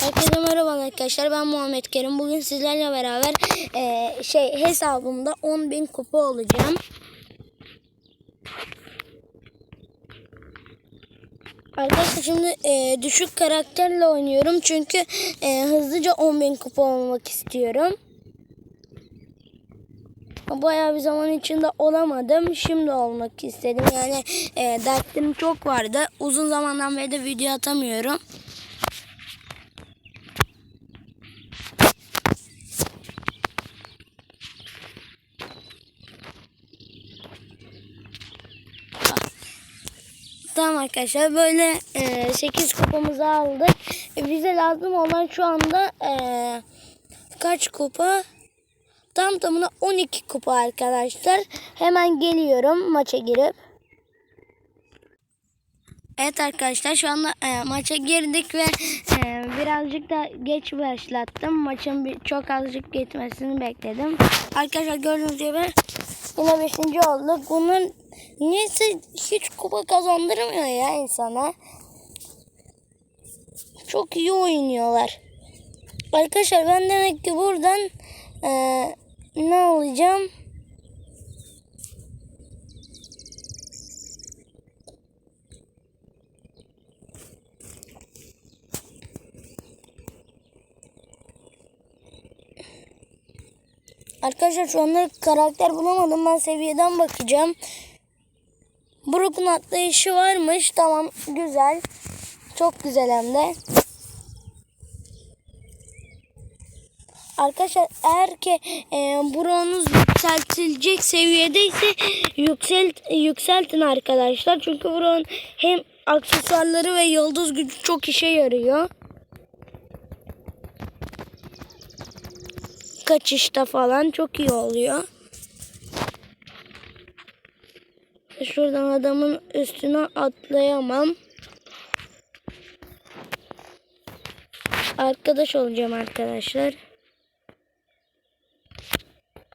Herkese merhaba arkadaşlar. Ben Muhammed Kerim. Bugün sizlerle beraber eee, şey hesabımda 10.000 kupa olacağım. Arkadaşlar şimdi eee, düşük karakterle oynuyorum. Çünkü eee, hızlıca 10.000 kupa olmak istiyorum. Bayağı bir zaman içinde olamadım. Şimdi olmak istedim. Yani eee dertlerim çok vardı. Uzun zamandan beri de video atamıyorum. Tamam arkadaşlar böyle e, 8 kupamızı aldık. E, bize lazım olan şu anda e, kaç kupa? Tam tamına 12 kupa arkadaşlar. Hemen geliyorum maça girip. Evet arkadaşlar şu anda e, maça girdik ve e, birazcık da geç başlattım. Maçın bir, çok azıcık geçmesini bekledim. Arkadaşlar gördüğünüz gibi yine 5. olduk. Bunun niyeyse hiç kupa kazandırmıyor ya insana. Çok iyi oynuyorlar. Arkadaşlar ben demek ki buradan e, ne alacağım? Arkadaşlar şu anda karakter bulamadım. Ben seviyeden bakacağım. Brook'un atlayışı varmış. Tamam güzel. Çok güzel hem de. Arkadaşlar eğer ki e, bronuz yükseltilecek seviyedeyse yükselt, yükseltin arkadaşlar. Çünkü bron hem aksesuarları ve yıldız gücü çok işe yarıyor. Kaçışta falan çok iyi oluyor. Şuradan adamın üstüne atlayamam. Arkadaş olacağım arkadaşlar.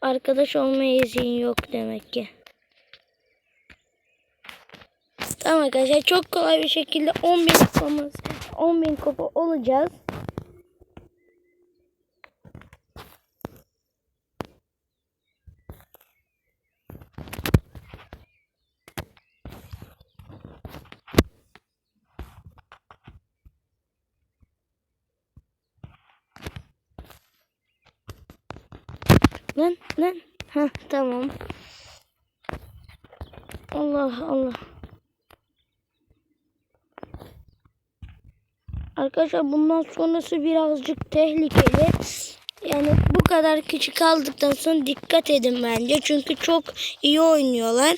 Arkadaş olmaya izin yok demek ki. Tamam arkadaşlar çok kolay bir şekilde 10.000 kupamız 10.000 kupa olacağız. Lan lan. Ha tamam. Allah Allah. Arkadaşlar bundan sonrası birazcık tehlikeli. Yani bu kadar küçük aldıktan sonra dikkat edin bence. Çünkü çok iyi oynuyorlar.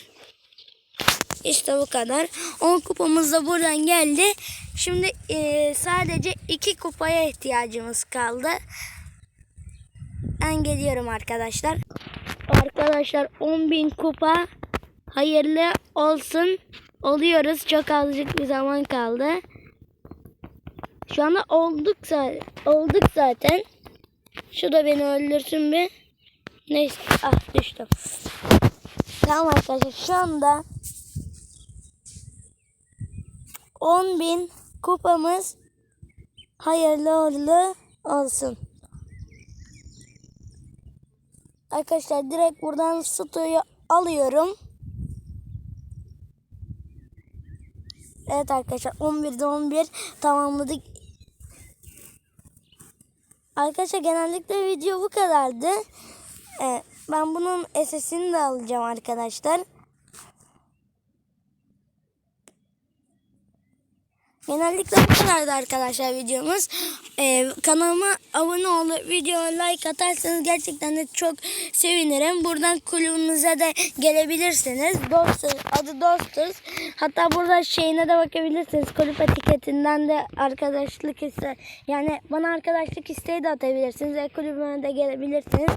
İşte bu kadar. 10 kupamız da buradan geldi. Şimdi eee, sadece 2 kupaya ihtiyacımız kaldı. Ben geliyorum arkadaşlar. Arkadaşlar 10.000 kupa hayırlı olsun. Oluyoruz. Çok azıcık bir zaman kaldı. Şu anda olduk zaten. Olduk zaten. Şu da beni öldürsün bir. Neyse. Ah düştüm. Tamam arkadaşlar şu anda 10.000 kupamız hayırlı uğurlu olsun. Arkadaşlar direkt buradan stoyu alıyorum. Evet arkadaşlar 11'de 11 tamamladık. Arkadaşlar genellikle video bu kadardı. Ee, ben bunun SS'ini de alacağım arkadaşlar. Genellikle bu kadardı arkadaşlar videomuz. Ee, kanalıma abone olup videoya like atarsanız gerçekten de çok sevinirim. Buradan kulübümüze de gelebilirsiniz. Dostuz, adı Dostuz. Hatta burada şeyine de bakabilirsiniz. Kulüp etiketinden de arkadaşlık iste yani bana arkadaşlık isteği de atabilirsiniz ve kulübüme de gelebilirsiniz.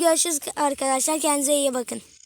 Görüşürüz arkadaşlar. Kendinize iyi bakın.